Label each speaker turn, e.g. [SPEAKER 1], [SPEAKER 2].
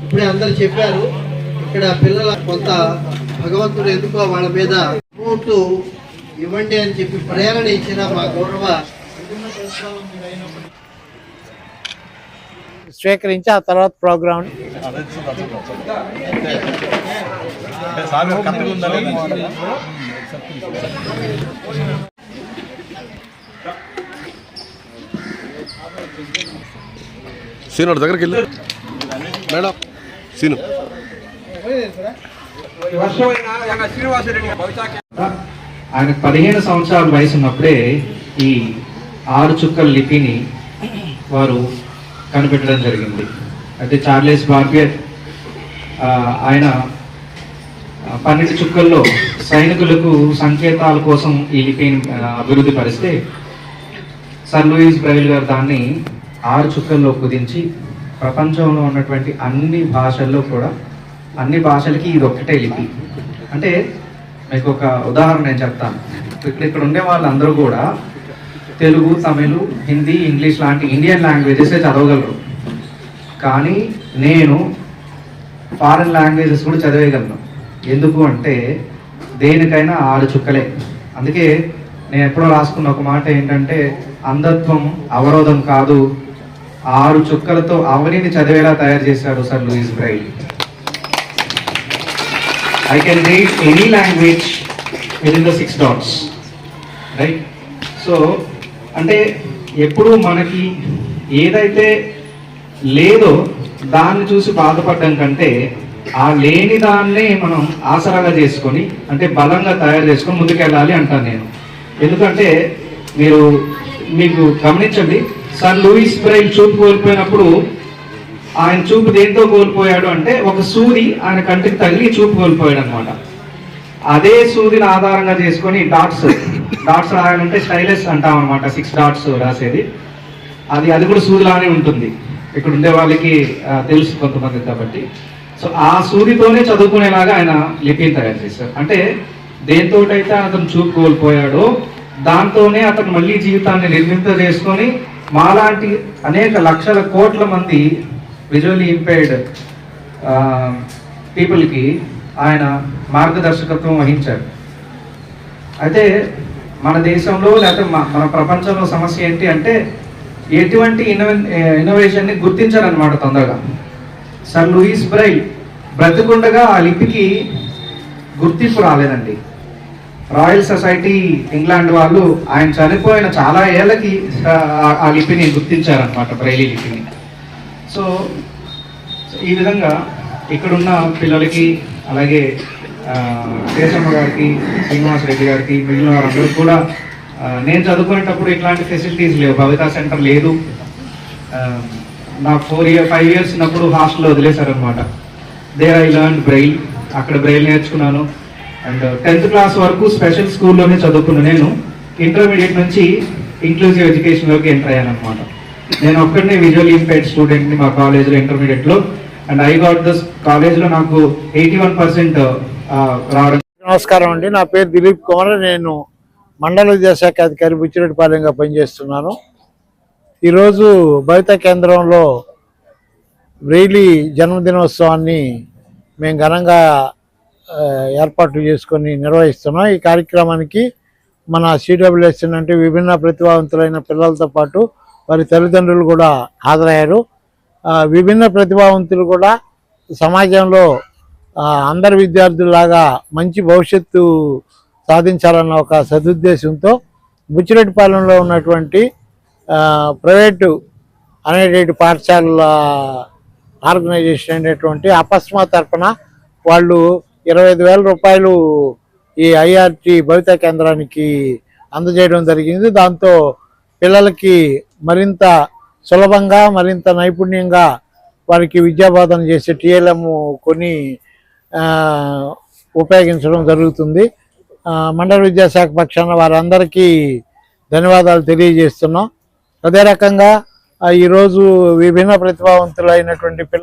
[SPEAKER 1] ఇప్పుడే అందరు చెప్పారు ఇక్కడ పిల్లల కొంత భగవంతుడు ఎందుకో వాళ్ళ మీద అమౌంట్ ఇవ్వండి అని చెప్పి ప్రేరణ ఇచ్చిన మా గౌరవ
[SPEAKER 2] స్వీకరించి ఆ తర్వాత ప్రోగ్రామ్.
[SPEAKER 3] సీను దగ్గరికి వెళ్ళి. మేడం సీను.
[SPEAKER 4] ఆయన పదిహేను సంవత్సరాల వయసు ఉన్నప్పుడే ఈ ఆరు చుక్కల లిపిని వారు కనిపెట్టడం జరిగింది. అయితే చార్లెస్ బార్బియర్ ఆయన పన్నెండు చుక్కల్లో సైనికులకు సంకేతాల కోసం ఈ లిపిని అభివృద్ధి పరిస్తే సర్ లూయిస్ బ్రైల్ గారు దాన్ని ఆరు చుక్కల్లో కుదించి ప్రపంచంలో ఉన్నటువంటి అన్ని భాషల్లో కూడా అన్ని భాషలకి ఇది ఒక్కటే లిపి. అంటే మీకు ఒక ఉదాహరణ నేను చెప్తాను. ఇక్కడ ఇక్కడ ఉండే వాళ్ళందరూ కూడా తెలుగు తమిళ్ హిందీ ఇంగ్లీష్ లాంటి ఇండియన్ లాంగ్వేజెస్ చదవగలరు. కానీ నేను ఫారెన్ లాంగ్వేజెస్ కూడా చదివేయగలను. ఎందుకు అంటే దేనికైనా ఆరు చుక్కలే. అందుకే నేను ఎప్పుడో రాసుకున్న ఒక మాట ఏంటంటే అంధత్వం అవరోధం కాదు. ఆరు చుక్కలతో అవనిని చదివేలా తయారు చేశాడు sir Louis Braille. I can read any language with in the six dots right so అంటే ఎప్పుడు మనకి ఏదైతే లేదో దాన్ని చూసి బాధపడడం కంటే ఆ లేని దాన్నే మనం ఆసరాగా చేసుకొని అంటే బలంగా తయారు చేసుకొని ముందుకెళ్ళాలి అంటాను నేను. ఎందుకంటే మీరు మీకు గమనించండి. సార్ లూయిస్ బ్రైల్ చూపు కోల్పోయినప్పుడు ఆయన చూపు దేంతో కోల్పోయాడు అంటే ఒక సూది ఆయన కంటికి తగిలి చూపు కోల్పోయాడు అనమాట అదే సూదిని ఆధారంగా చేసుకొని డాట్స్ డాట్స్ రాయాలంటే స్టైలెస్ అంటాం అనమాట సిక్స్ డాట్స్ రాసేది. అది అది కూడా సూదిలానే ఉంటుంది. ఇక్కడ ఉండే వాళ్ళకి తెలుసు కొంతమంది కాబట్టి. సో ఆ సూదితోనే చదువుకునేలాగా ఆయన లిపిని తయారు చేశారు. అంటే దేంతోటైతే అతను చూపు కోల్పోయాడో దాంతోనే అతను మళ్ళీ జీవితాన్ని నిర్మింప చేసుకొని మాలాంటి అనేక లక్షల కోట్ల మంది విజువల్లీ ఇంపైర్డ్ పీపుల్కి ఆయన మార్గదర్శకత్వం వహించారు అయితే మన దేశంలో లేకపోతే మన ప్రపంచంలో సమస్య ఏంటి అంటే ఎటువంటి ఇన్నో ఇన్నోవేషన్ని గుర్తించారనమాట తొందరగా. సర్ లూయిస్ బ్రైల్ బ్రతికుండగా ఆ లిపికి గుర్తింపు రాలేదండి. రాయల్ సొసైటీ ఇంగ్లాండ్ వాళ్ళు ఆయన చనిపోయిన చాలా ఏళ్ళకి ఆ- లిపిని గుర్తించారనమాట బ్రైలీ లిపిని. సో ఈ విధంగా ఇక్కడున్న పిల్లలకి అలాగే కేశమ్మ గారికి శ్రీనివాస్ రెడ్డి గారికి మిగిలిన వారందరూ కూడా నేను చదువుకునేటప్పుడు ఇట్లాంటి ఫెసిలిటీస్ లేవు. భవితా సెంటర్ లేదు. నా నాకు ఫోర్ ఇయర్ ఫైవ్ ఇయర్స్ ఉన్నప్పుడు హాస్టల్లో వదిలేశారనమాట దే ఐ లర్న్ బ్రెయిల్ అక్కడ బ్రెయిల్ నేర్చుకున్నాను. అండ్ టెన్త్ క్లాస్ వరకు స్పెషల్ స్కూల్లోనే చదువుకున్నాను నేను ఇంటర్మీడియట్ నుంచి ఇంక్లూజివ్ ఎడ్యుకేషన్లోకి ఎంటర్ అయ్యాను అనమాట నేను ఒక్కడనే విజువల్ ఇంపైర్డ్ స్టూడెంట్ని మా కాలేజ్లో ఇంటర్మీడియట్లో అండ్ ఐ గాట్ దస్ కాలేజ్లో నాకు ఎయిటీ వన్ పర్సెంట్ రావడం.
[SPEAKER 2] నమస్కారం అండి. నా పేరు దిలీప్ కుమార్. నేను మండల విద్యాశాఖ అధికారి బుచ్చిరెడ్డిపాలెంగా పనిచేస్తున్నాను. ఈరోజు భవిత కేంద్రంలో రైలీ జన్మదినోత్సవాన్ని మేము ఘనంగా ఏర్పాట్లు చేసుకొని నిర్వహిస్తున్నాం. ఈ కార్యక్రమానికి మన సిడబ్ల్యూఎస్ఎన్ అంటే విభిన్న ప్రతిభావంతులైన పిల్లలతో పాటు వారి తల్లిదండ్రులు కూడా హాజరయ్యారు. విభిన్న ప్రతిభావంతులు కూడా సమాజంలో అందరి విద్యార్థుల్లాగా మంచి భవిష్యత్తు సాధించాలన్న ఒక సదుద్దేశంతో బుచ్చిరెడ్డిపాలెంలో ఉన్నటువంటి ప్రైవేటు అనేటువంటి పాఠశాలల ఆర్గనైజేషన్ అనేటువంటి అపస్మా తరఫున వాళ్ళు ఇరవై ఐదు వేల రూపాయలు ఈ ఐఆర్టి భవిత కేంద్రానికి అందజేయడం జరిగింది. దాంతో పిల్లలకి మరింత సులభంగా మరింత నైపుణ్యంగా వారికి విద్యాబోధన చేసే టీఎల్ఎం కొని ఆ, ఉపయోగించడం జరుగుతుంది. మండల విద్యాశాఖ పక్షాన వారందరికీ ధన్యవాదాలు తెలియజేస్తున్నాం. అదే రకంగా ఈరోజు విభిన్న ప్రతిభావంతులైనటువంటి పిల్ల